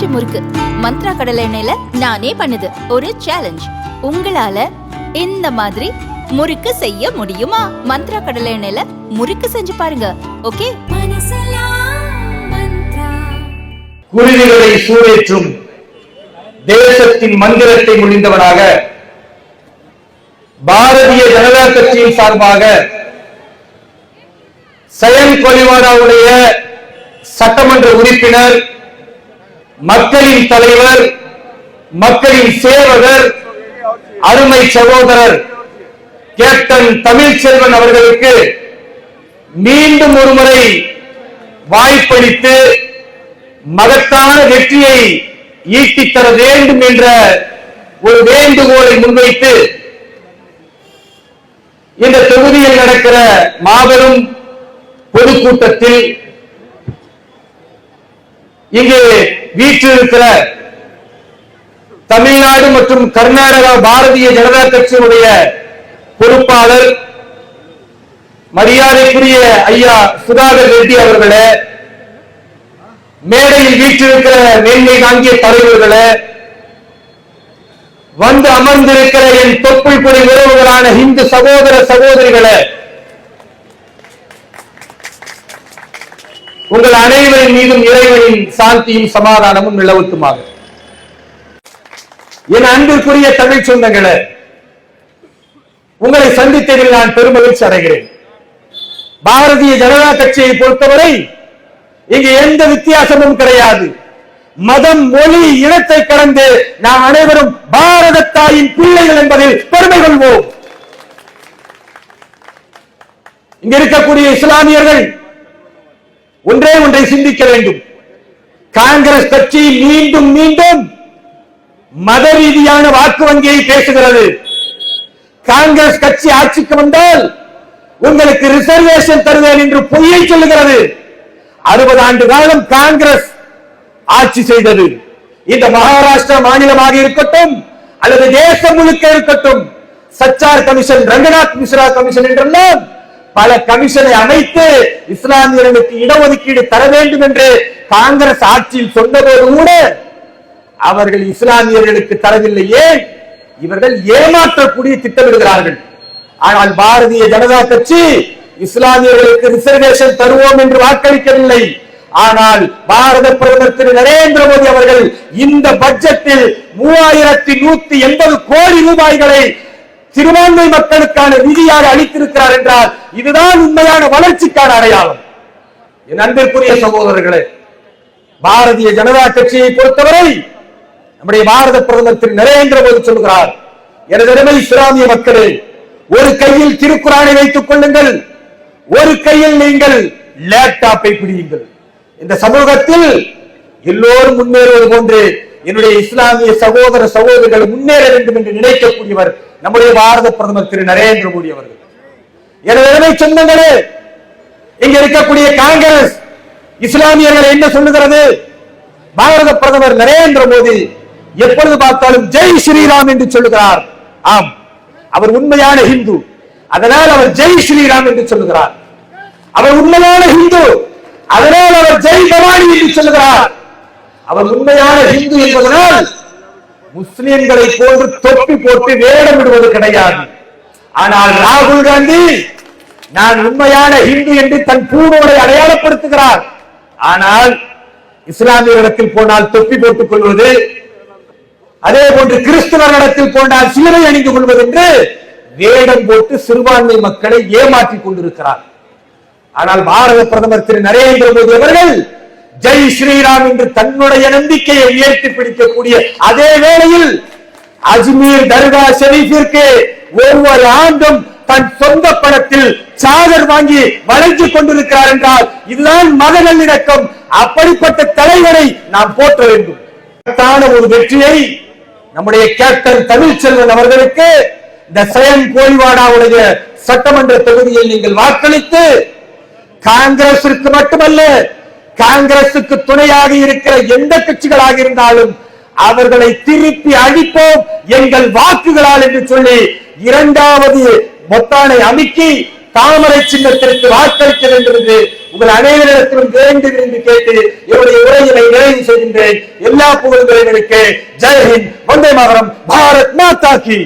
பஞ்சு முறுக்கு. மந்த்ரா கடலை எண்ணெயில நானே பண்ணுது. ஒரு சேலஞ்ச் உங்களால இந்த மாதிரி முறுக்கு செய்ய முடியுமா? மந்த்ரா கடலை எண்ணெயில முறுக்கு செஞ்சு பாருங்க. ஓகே? குருவிகளை சூடேற்றும் தேசத்தின் மந்திரத்தை முடிந்தவனாக பாரதிய ஜனதா கட்சியின் சார்பாக சயன் கொலிவாடாவுடைய சட்டமன்ற உறுப்பினர் மக்களின் தலைவர் மக்களின் சேவகர் அருமை சகோதரர் கேப்டன் தமிழ்ச்செல்வன் அவர்களுக்கு மீண்டும் ஒருமுறை வாய்ப்பளித்து மகத்தான வெற்றியை ஈட்டித் தர வேண்டும் என்ற ஒரு வேண்டுகோளை முன்வைத்து இந்த தொகுதியில் நடக்கிற மாபெரும் பொதுக்கூட்டத்தில் இங்கு வீற்றிருக்கிற தமிழ்நாடு மற்றும் கர்நாடகா பாரதிய ஜனதா கட்சியினுடைய பொறுப்பாளர் மரியாதைக்குரிய ஐயா சுதாகர் ரெட்டி அவர்களே மேடையில் வீற்றிருக்கிற மேன்மை தாங்கிய தலைவர்களே வந்து அமர்ந்திருக்கிற என் தொப்புள் கொடி உறவுகளான இந்து சகோதர சகோதரிகளே உங்கள் அனைவரின் மீதும் இறைவனின் சாந்தியும் சமாதானமும் நிலவட்டுமாக என் அன்பிற்குரிய தமிழ் சொந்தங்களே உங்களை சந்தித்ததில் நான் பெருமகிழ்ச்சி அடைகிறேன். பாரதிய ஜனதா கட்சியை பொறுத்தவரை இங்கு எந்த வித்தியாசமும் கிடையாது. மதம் மொழி இனத்தை கடந்து நாம் அனைவரும் பாரத தாயின் பிள்ளைகள் என்பதில் பெருமை கொள்வோம். இங்க இருக்கக்கூடிய இஸ்லாமியர்கள் ஒன்றே ஒன்றை சிந்திக்க வேண்டும். காங்கிரஸ் கட்சி மீண்டும் மீண்டும் மத ரீதியான வாக்கு வங்கியை பேசுகிறது. காங்கிரஸ் கட்சி ஆட்சிக்கு வந்தால் உங்களுக்கு ரிசர்வேஷன் தருவேன் என்று பொய்யை சொல்லுகிறது. அறுபது ஆண்டு காலம் காங்கிரஸ் ஆட்சி செய்தது. இந்த மகாராஷ்டிரா மாநிலமாக இருக்கட்டும் அல்லது தேசம் முழுக்க இருக்கட்டும் சச்சார் கமிஷன் ரங்கநாத் மிஸ்ரா கமிஷன் என்றெல்லாம் பல கமிஷனை அமைத்து இஸ்லாமியர்களுக்கு இடஒதுக்கீடு தர வேண்டும் என்று காங்கிரஸ் ஆட்சியில் சொன்னதோடு கூட அவர்கள் இஸ்லாமியர்களுக்கு தரவில்லை. ஏன்? இவர்கள் ஏமாற்றக்கூடிய திட்டமிடுகிறார்கள். ஆனால் பாரதிய ஜனதா கட்சி இஸ்லாமியர்களுக்கு ரிசர்வேஷன் தருவோம் என்று வாக்களிக்கவில்லை. ஆனால் பாரத பிரதமர் திரு நரேந்திர மோடி அவர்கள் இந்த பட்ஜெட்டில் மூவாயிரத்தி நூத்தி எண்பது கோடி ரூபாய்களை சிறுபான்மை மக்களுக்கான நிதியாக அளித்திருக்கிறார் என்றால் இதுதான் உண்மையான வளர்ச்சிக்கான அடையாளம். என் அன்பிற்குரிய சகோதரர்களே பாரதிய ஜனதா கட்சியை பொறுத்தவரை நம்முடைய பாரத பிரதமர் திரு நரேந்திர மோடி சொல்கிறார் எனது அருமை இஸ்லாமிய மக்களே ஒரு கையில் திருக்குறானை வைத்துக் கொள்ளுங்கள் ஒரு கையில் நீங்கள் லேப்டாப்பை பிடியுங்கள். இந்த சமூகத்தில் எல்லோரும் முன்னேறுவது போன்று என்னுடைய இஸ்லாமிய சகோதர சகோதரிகள் முன்னேற வேண்டும் என்று நினைக்கக்கூடியவர் நம்முடைய பாரத பிரதமர் திரு நரேந்திர மோடி அவர்கள். எனது அருமை சொந்தங்களே இங்க இருக்கக்கூடிய காங்கிரஸ் இஸ்லாமியர்கள் என்ன சொல்லுகிறது? பாரத பிரதமர் நரேந்திர மோடி எப்பொழுது பார்த்தாலும் ஜெய் ஸ்ரீராம் என்று சொல்லுகிறார். ஆம் அவர் உண்மையான ஹிந்து. அதனால் அவர் ஜெய் ஸ்ரீராம் என்று சொல்லுகிறார். அவர் உண்மையான ஹிந்து. அதனால் அவர் ஜெய் பவானி என்று சொல்லுகிறார். அவர் உண்மையான ஹிந்து என்பதனால் முஸ்லிம்களை போன்று தொப்பி போட்டு வேடம் விடுவது கிடையாது. ஆனால் ராகுல் காந்தி நான் உண்மையான ஹிந்து என்று தன் பூணோரை அடையாளப்படுத்துகிறார். ஆனால் இஸ்லாமியரிடத்தில் போனால் தொப்பி போட்டுக் கொள்வது அதே போன்று கிறிஸ்தவர்களிடத்தில் போனால் சிலுவை அணிந்து கொள்வது என்று வேடம் போட்டு சிறுபான்மை மக்களை ஏமாற்றிக் கொண்டிருக்கிறார். ஆனால் பாரத பிரதமர் திரு. நரேந்திர மோடி அவர்கள் ஜெய் ஸ்ரீராம் என்று தன்னுடைய நம்பிக்கையை உயர்த்தி பிடிக்கக்கூடிய அதே வேளையில் அஜ்மீர் தர்கா ஷெரீஃபிற்கு ஒவ்வொரு ஆண்டும் தன் சொந்த பணத்தில் சாதர் வாங்கி வளைத்துக் கொண்டிருக்கிறார் என்றால் இதுதான் மத நல்லிணக்கம் அப்படிப்பட்ட தலைவரை நாம் போற்ற வேண்டும். ஒரு வெற்றியை நம்முடைய கேப்டன் தமிழ்ச்செல்வன் அவர்களுக்கு இந்த சயன் கோழிவாடாவுடைய சட்டமன்ற தொகுதியில் நீங்கள் வாக்களித்து காங்கிரசிற்கு மட்டுமல்ல காங்கிரசுக்கு துணையாக இருக்கிற எந்த கட்சிகளாக இருந்தாலும் அவர்களை திருப்பி அழிப்போம் எங்கள் வாக்குகளால் என்று சொல்லி இரண்டாவது பொத்தானை அமுக்கி தாமரை சின்னத்திற்கு வாக்களிக்க வேண்டும் என்று உங்கள் அனைவரிடத்திலும் வேண்டு என்று கேட்டு என்னுடைய உரையினை நிறைவு செய்கின்றேன். எல்லா புகழ்களும் இருக்கு ஜெயஹிந்த் வந்தே மாதரம். பாரத் மாதா கி.